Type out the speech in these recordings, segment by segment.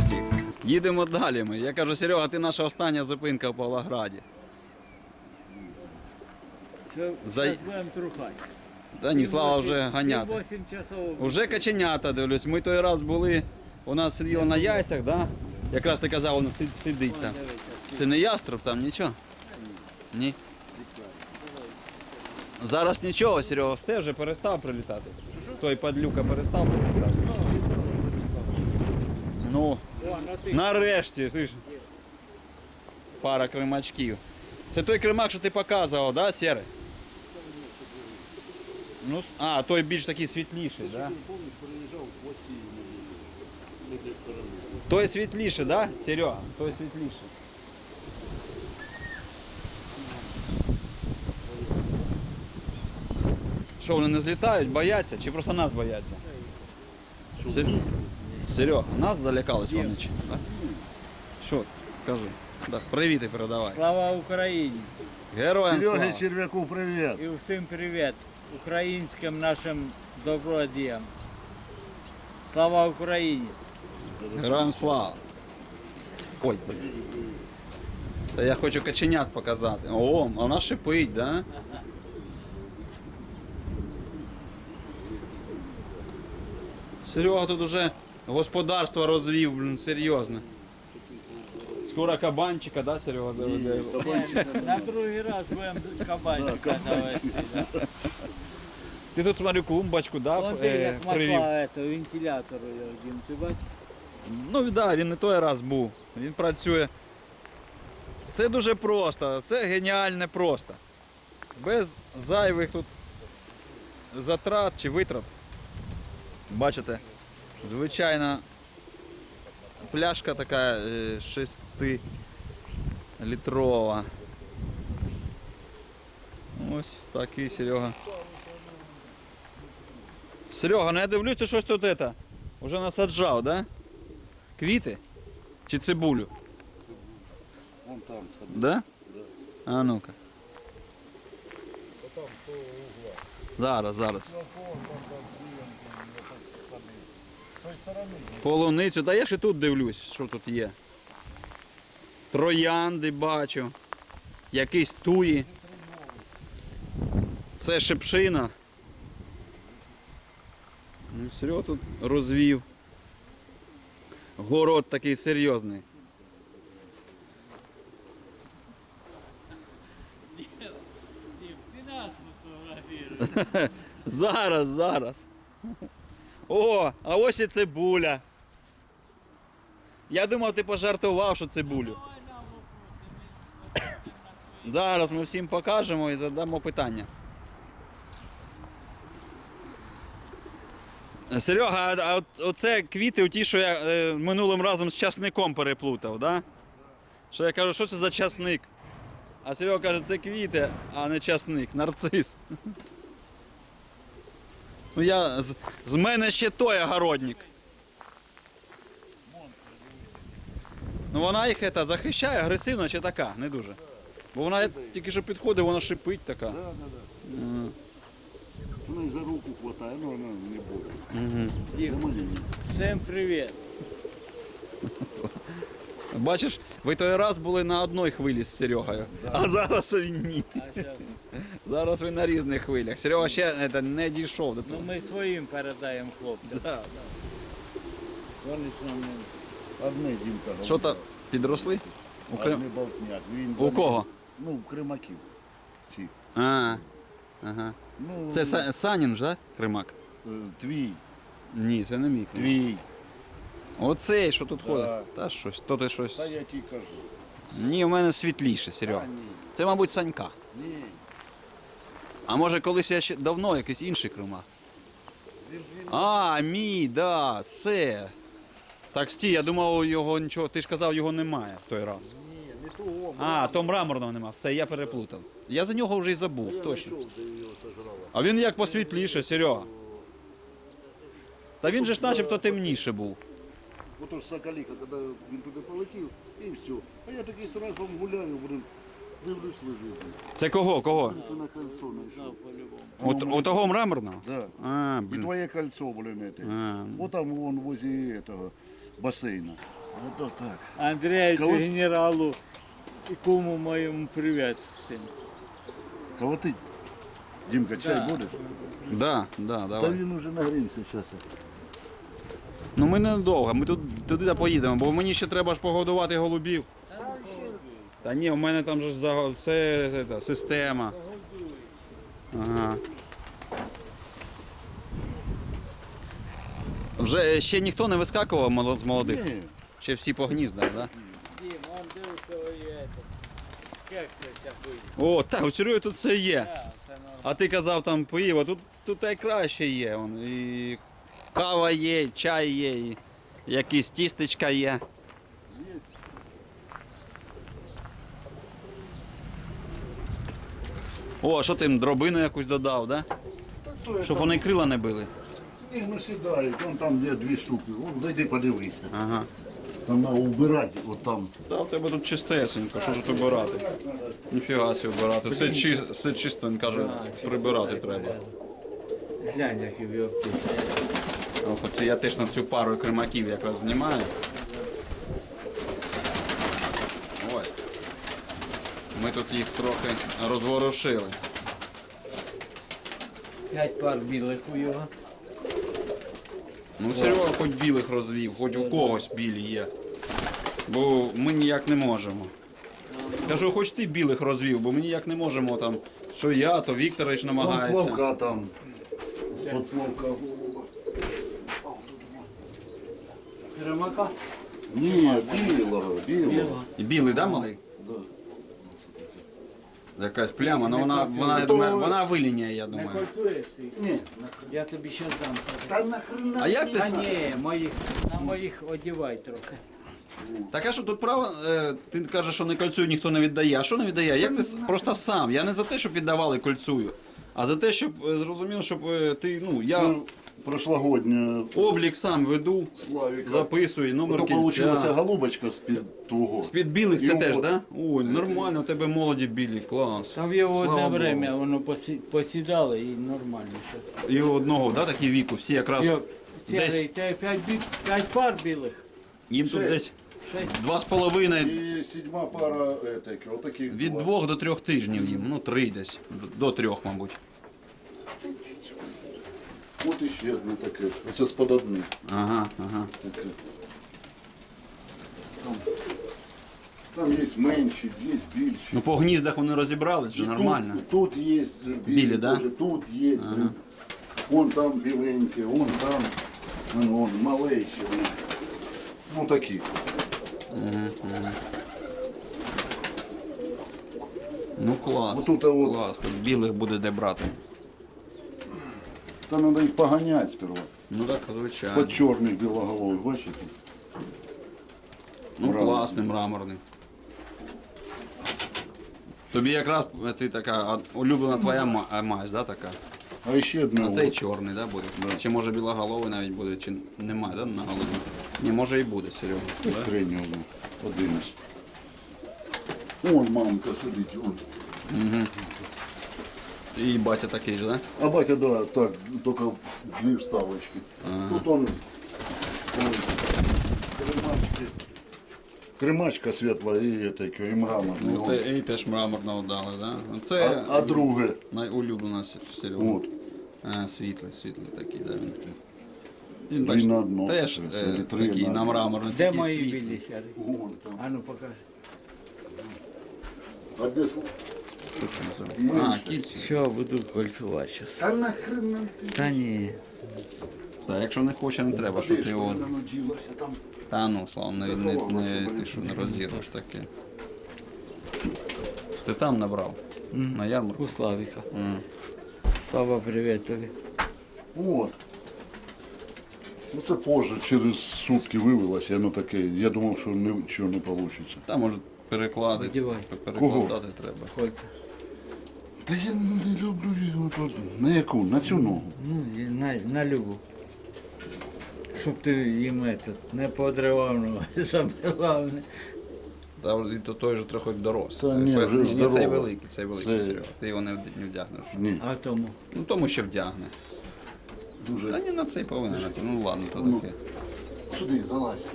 всіх. Їдемо далі ми. Я кажу, Серега, ти наша остання зупинка в Павлограді. Все, За- зараз будемо трухати. Та ні, слава вже ганяти. 8 часов. Уже каченята дивлюсь. Ми той раз були, у нас сиділо на яйцях, да? Якраз ти казав, воно сид- сидить там. Це не яструб там, нічого? Ні. Зараз нічого, Серега, все вже перестав прилітати. Той падлюка перестав прилітати. Ну. Нарешті, слышь. Пара кримачків. Це той кримак, що ти показував, да, Сєрий? Ну, а, той більш такий світліший, да? Той світліший, да, Серега? Той світліший. Що, вони не злітають, бояться чи просто нас бояться? Сер... Серега, нас залякались вони чи? Да? Що? Кажи. Да, привіти передавай. Слава Україні! Героям слава. Сереге Червяку привіт. І всім привіт українським нашим добродіям. Слава Україні! Героям слава. Ой, блін. Та я хочу каченят показати. О, а вона шипить, да? Серега тут уже господарство розвів, блін, серйозно. Скоро кабанчика, да, Серега заведе? На другий раз будемо кабанчика довести. да. Ти тут смотрю клумбочку, да, Вон ти е, як привів. масла этого, вентилятору, Дім, ти бачиш? Ну так, да, він не той раз був. Він працює. Все дуже просто, все геніальне просто. Без зайвих тут затрат чи витрат. Бачите, звичайна пляшка така 6 літрова. Ось такий Серега. Серега, ну я дивлюсь, ти щось тут это, уже насаджав, да? Квіти? Чи цибулю? Вон там сходи. Да? А ну-ка. Зараз, зараз. Полуницю. Та я ж і тут дивлюсь, що тут є. Троянди бачу. Якісь туї. Це шипшина. Ну, тут розвів. Город такий серйозний. Ти нас фотографіруєш. Зараз, зараз. О, а ось і цибуля. Я думав, ти пожартував, що цибулю. Зараз ми всім покажемо і задамо питання. Серега, а оце квіти, ті, що я е, минулим разом з часником переплутав, да? Що я кажу, що це за часник? А Серега каже, це квіти, а не часник, нарцис. Ну я з, з мене ще той огородник. Ну вона їх это, захищає, агресивна чи така, не дуже. Бо вона тільки що підходить, вона шипить така. Да, да, да. Вона і за руку хватає, але вона не буде. Угу. Всім привіт. Бачиш, ви той раз були на одній хвилі з Серегою, а зараз ні. А щас, Зараз ви на різних хвилях. Серега ще это, не дійшов до ну ми своїм передаємо хлопцям. Да, да. Вони ж нам Одне Дімка. Що там, підросли? У, Крим... Одне болтняк. Він У кого? Ну, в Кримаків. Ці. А, ага. Ну, Це Са- Санін ж, да? Кримак? е, Твій. Ні, це не мій Кримак. Твій. Оцей, що тут Да. ходить. Та щось, то ти щось. Та я ті кажу. Ні, у мене світліше, Серега. Ні. Це, мабуть, Санька. Ні. А може колись я ще давно якийсь інший він. А, мій, да, це. Так, стій, я думав, його нічого. Ти ж казав, його немає в той раз. Ні, не того. А, то мраморного нема. Все, я переплутав. Я за нього вже й забув, Я точно. знайшов, де його сожрала. А він як посвітліше, Серега. Та він же ж начебто темніше був. Ото ж Соколіка, коли він туди полетів, і все. А я такий сразу гуляю, блин, лежить. Це кого? Кого? Знайшов. Знав. От, у того мраморного? Да. А, И твое кольцо, блин, это. А. Вот там вон возле этого бассейна. Ото так. Андреевичу, Кого? генералу і куму моєму привіт. всім. Колотить. Дімка, чай Да. будеш? Да, да, Та давай. він уже нагрівся зараз. Ну ми недовго, ми тут туди поїдемо, бо мені ще треба ж погодувати голубів. Та ні, у мене там же ж все це, система. Ага. Вже ще ніхто не вискакував з молодих? Ні. Ще всі по гніздах, так? Да? Дім, он дивився і это. Кекситься хуй. О, так, у Сереги тут все є. Да, це нормально. А ти казав там поїв, а тут, тут найкраще є. Вон, і кава є, і чай є, і якісь тістечка є. О, а що ти їм дробину якусь додав, да? То Щоб там- вони крила не били. Ні, ну сідають, вон там є дві штуки. Вон зайди подивися. Ага. Там треба убирати, от там. Та в тебе тут чистесенько, що тут обирати? Ніфіга сі обирати. Все, чи, все чисто, він каже, прибирати треба. Глянь, як його оце я теж на цю пару кримаків якраз знімаю. Ось. Ми тут їх трохи розворушили. П'ять пар білих у його. Ну, Серега хоч білих розвів, хоч у когось білі є. Бо ми ніяк не можемо. Кажу, хоч ти білих розвів, бо ми ніяк не можемо там, що я, то Вікторович Вон намагається. Славка там. От Славка голуба. Ні, білого, білого. Білого. Білий, да, малий? Якась пляма, ну вона, вона, я думаю, вона виліняє, я Не думаю. кольцуєш ти? Ні, Я тобі ще дам. та нахрена. А як ти А с- ні, моїх, на моїх одівай трохи. Так а що тут право, е, ти кажеш, що не кольцую ніхто не віддає. А що не віддає? Як ти с- просто сам? Я не за те, щоб віддавали кольцую, а за те, щоб е, зрозумів, щоб е, ти, ну, я Це прошлогодня облік сам веду, Славіка. записую, номер То получилася кільця. голубочка з-під того. З-під білих це І теж, от. так? Да? Ой, нормально, у тебе молоді білі, клас. Там його Слава одне Богу. время воно посі- посідало і нормально зараз. І у одного, да, такі віку, всі якраз десь, це п'ять, бі- п'ять пар білих. їм тут Шесть. десь Шесть. два з половиною, І сідьма пара етики, отаких. від два. двох до трьох тижнів їм, ну три десь, до трьох, мабуть. От іще одне таке. Оце одни. Ага, ага. Таке. Там, там є менші, є більші. Ну по гніздах вони розібрали, вже І нормально. Тут, є білі, Білі, да? теж, тут є. Вон там біленькі, вон там. Вон, вон малейші. Вон. Ну такі. Ну клас. Отут, а от- клас. Хоч білих буде де брати. Та треба їх поганяти сперва. Ну так, звичайно. Под чорних білоголових, бачите? Ну мраморний. класний мраморний. Тобі якраз е, ти така а, улюблена твоя ма- а, мазь, да, така? А ще одне. А цей от. чорний, да, буде? Да. Чи може білоголовий навіть буде, чи немає, да, на голові? Ні, може і буде, Серега. Тут Да? три нього. Подивимось. Вон мамка сидить, вон. І батя такий же, да? А батя, да, так, только две вставочки. Тут он, он кремачки. Кремачка світла і таке, і мраморний. Ну, те, і теж мраморно вдали, да? Ну, Це А, а друге, найулюблена Серега. от, А, світлий, світлий такий, да. Він, він Дві бачите, на одно, теж це, е, це три такий на на мраморний, Де такий мої світлий. білі сяри? вон там. А ну покажи. А де с-? А, кільці. Що буду кольцувати зараз? Та нахрена ти? Та ні. Так, якщо не хоче, не треба, що ти його. вона наділася там? Та ну, слава, не, не, не, ти що не розірвеш таке. Ти там набрав? На ярмарку? У Славіка. М. Слава, привіт тобі. От. Ну це позже, через сутки вивелося, воно таке. Я думав, що нічого не вийде. Та може переклади, Одівай. перекладати треба. Кольця. Та я не люблю його тут. На яку? На цю ногу. Ну, і на, на любу. Щоб ти їм этот, не подривав ноги, саме головне. Та і то той же трохи дорос. Та ні, вже ні, цей здоровий. великий, цей великий, Це- Серега. Ти його не, вд- не вдягнеш. Ні, А тому. Ну тому ще вдягне. Та дуже. ні, на цей повинен. Ну ладно, то Ну. таке. Сюди, залазь.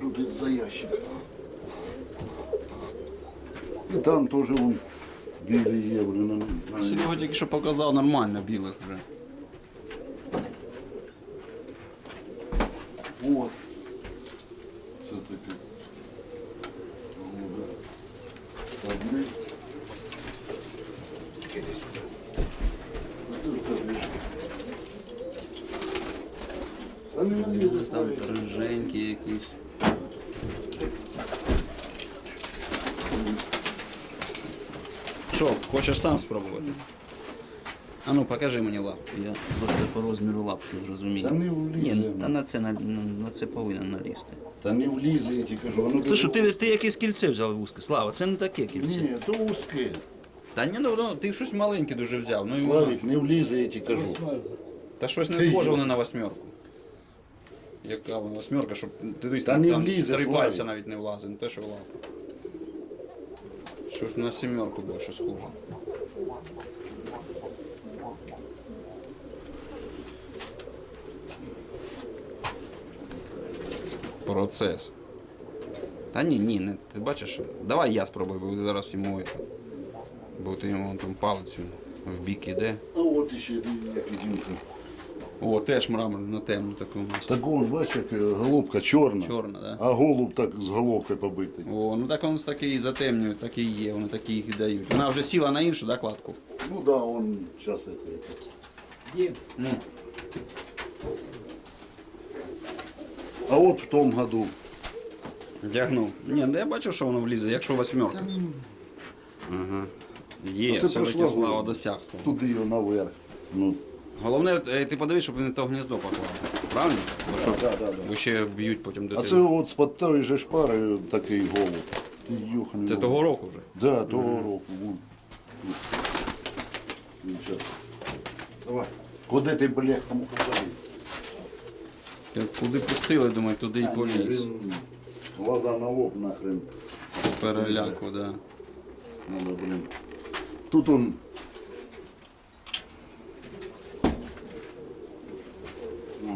Тут і за ящик. І там теж вон білі є, Серега тільки що показав нормально білих вже. От. Це таке. Голубе. Одне. Іди сюди. Це ж табличка. Та не налізе Там риженькі якісь. Що, хочеш сам спробувати? А ну покажи мені лапку, я просто по розміру лапки зрозумію. Та не влізе. Ні, та на це, на, на, на це повинен налізти. Та не влізе, я ті кажу. А ну, Ти що, ти, ти якесь кільце взяв вузьке? Слава, це не таке кільце. Ні, то узке. Та ні, ну, ну ти щось маленьке дуже взяв. Ну, і воно- Славік, не влізе, я ті кажу. Та щось не Ти схоже воно на восьмерку. Яка вона восьмерка, щоб ти дивись, Та там, не там влізе, три Славік. пальця навіть не влазить, не те, що лапу. Щось на сімерку більше схоже. Процес. Та ні, ні, не, ти бачиш, давай я спробую, бо зараз йому, бо ти йому там палець в бік іде. А от іще як дімка. О, теж мрамор на темну таку місці. Так вон, бачиш, як е, голубка чорна. Чорна, да? А голуб так з головкою побитий. О, ну так він такий затемнює, так і є, вони такі їх і дають. Вона вже сіла на іншу, да, кладку? Ну да, он сейчас это. Дім, Ну. А от в тому году. Вдягнув. Ні, ну я бачив, що воно влізе, якщо восьмерка. Ага. Є, Оце все-таки слава голова. досяг. Туди його наверх. Ну, Головне, е, ти подивись, щоб він не то гніздо поклав. Правильно? Бо, що, да, да, да. бо ще б'ють потім А дитину. це от з-под тої же шпари такий голуб. Ти Йоханий Це того року вже. Да, того року. Вон. Ну. Давай. Куди ти, блядь, кому казали? Ти Куди пустили, думаю, туди і поліз. Він Глаза на лоб нахрен. Переляку, да. Надо, блин. Тут он...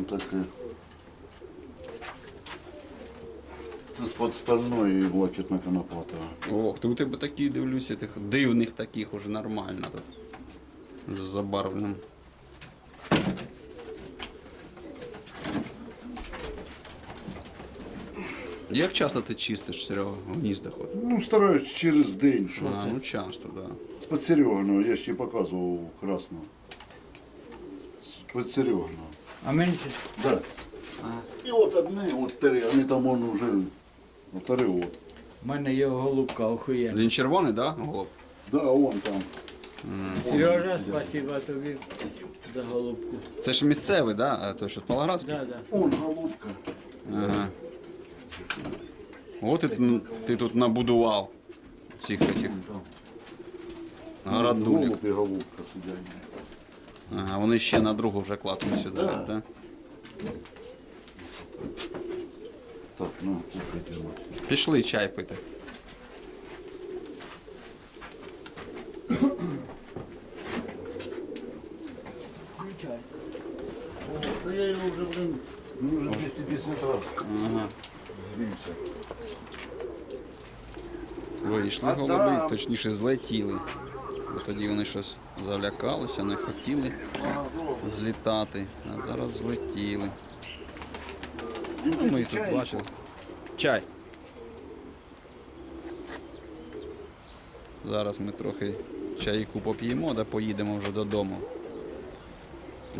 Он таке. Це з-под стальної блакитна коноплата. Ох, ти у тебе такі дивлюся, тих дивних таких уже нормально тут. З забарвленим. Як часто ти чистиш, Серега, в гніздах? Ну, стараюсь через день. Що А, ну часто, так. Да. З-под Сереганого, я ще показував красного. Сереганого. А менше. Да. І от одне, от три, вони там он уже от три от. У мене його голубка охуєнна. Він червоний, так? Да? Голуб? Да, он там. Сережа, спасибо тобі за голубку. Це ж місцевий, да? А той, що з Палаградський? Да, да. Он голубка. Ага. От ти, ти тут набудував цих таких городулік. Голуб і голубка сидять. Ага, вони ще на другу вже кладку сюди, так? Да. Так, ну, вот. Пішли чай пити. Да я его уже, блин, ну, уже 250 раз Ага. грівся. Вийшли голуби, точніше злетіли. Тоді вони щось залякалися, не хотіли злітати, а зараз злетіли. Ну, ми їх тут бачили. Чай. Зараз ми трохи чайку поп'ємо, да поїдемо вже додому.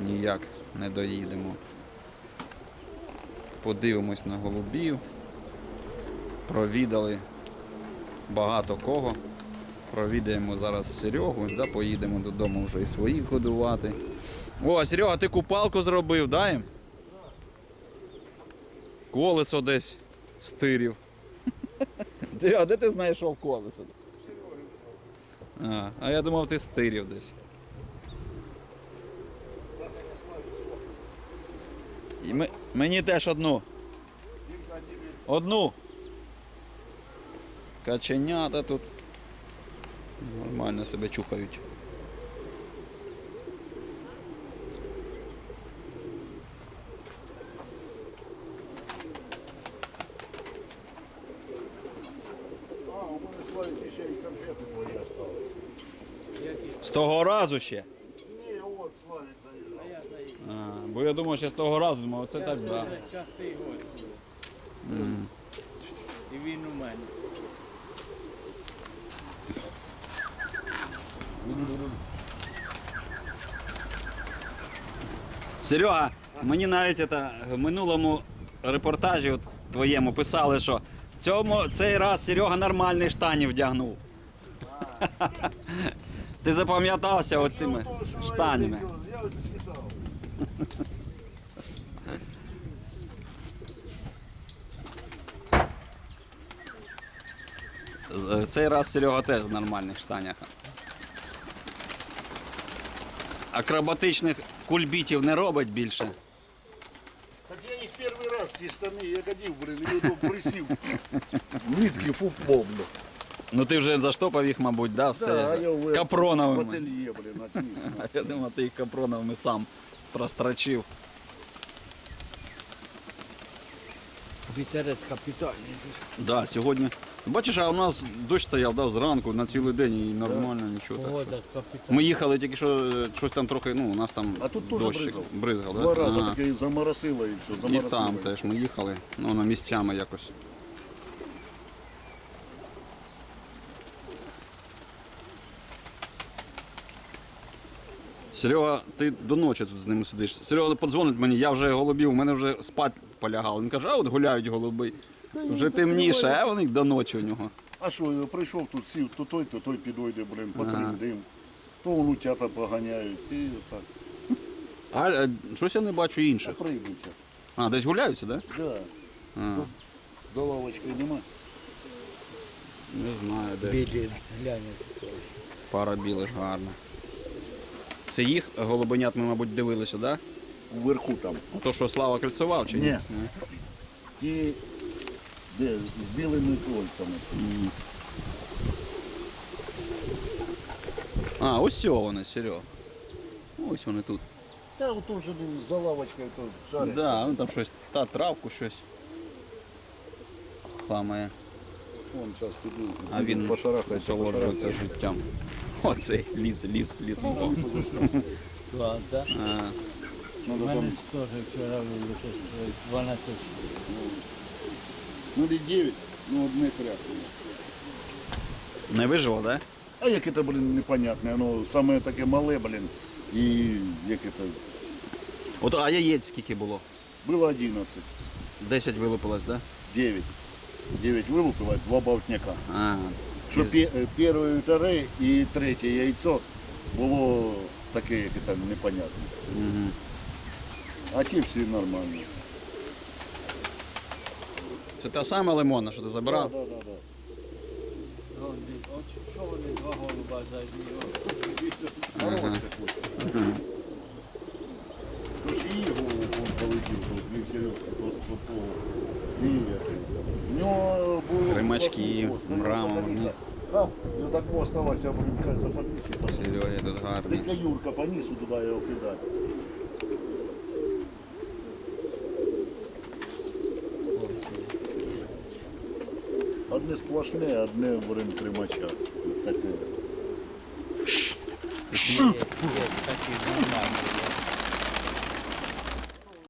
Ніяк не доїдемо. Подивимось на голубів. Провідали багато кого. Провідаємо зараз Серегу, да, поїдемо додому вже і своїх годувати. О, Серега, ти купалку зробив, да їм? Колесо десь стирів. Ти, а де ти знайшов колесо? А, а я думав, ти стирів десь. І ми, мені теж одну. Одну. Каченята тут нормально себе чухають. З того разу ще. Ні, от Славік заїжджав. А, бо я думав, що з того разу, думав, це так. так. Частий гость. був. І він у мене. Серега, мені навіть це, в минулому репортажі твоєму писали, що в цьому цей раз Серега нормальний штанів вдягнув. Ти запам'ятався от тими штанями. Цей раз Серега теж в нормальних штанях. Акробатичних кульбітів не робить більше. Так я їх перший раз, ті штани, я ходив, блин, і тут присів. Нитки фуплом. Ну ти вже заштопав їх, мабуть, да, все Да, а я в капроновими. ательє, блин, отніс. А Я думав, ти їх капроновими сам прострочив. Вітерець капітальний. Да, сьогодні. Бачиш, а у нас дощ стояв да, зранку на цілий день і нормально, нічого. Так що. Ми їхали тільки що е, щось там трохи, ну, у нас там А тут теж дощик бризгав. бризгав. Два да? рази Ага. таке заморосило і все, І заморосило. там теж ми їхали, ну, на місцями якось. Серега, ти до ночі тут з ними сидиш. Серега подзвонить мені, я вже голубів, у мене вже спать полягало. Він каже, а от гуляють голуби. Вже темніше, а вони до ночі у нього. А що, я прийшов тут, сів, то той, то той підойде, блин, потрим То вон утята поганяють, і отак. А е, щось я не бачу інше. Прийдуть. А, десь гуляються, так? Да? Да. Тут за лавочкою нема. Не знаю, де. Білі глянь. Пара білих гарна. Це їх голубенят ми, мабуть, дивилися, так? Да? Вверху там. То, що Слава кольцевав чи ні? Ні. Ті, Де? З білими кольцями. А, ось сього вони, Серег. Ось вони тут. Та от вже за лавочкою тут жарять. Да, вон там щось, та травку щось хламає. Вон зараз піду. А він пошарахається, життям. Оцей ліс, ліс, ліс. О. Клас, да? А, У Надо мене там теж вчора було щось 12 штук. Ну, 0,9, ну одне порядку. Не вижило. Да? А яке то, блин, непонятне, ну саме таке мале, блин. І яке то. От, а яєць скільки було? Було 11. 10 вилупилось. Да? 9. 9 вылупилось, два болтняка. Ага. Що пе перше вторе і третє яйцо було таке, яке там непонятне. Угу. А ті всі нормальні. Це та сама лимона, що ти забирав? Да, да, да, да. От що вони два голуба задні? Здороваться хоче. Тож його он полетів, він серйозно, просто по того. Хвост. мраморні. А, ну так оставався, блин, кай западники. Серега тут гарний. Дядька Юрка понесу туди його кидати. Одне сплошне, одне блин, тримача. Таке. Є, є.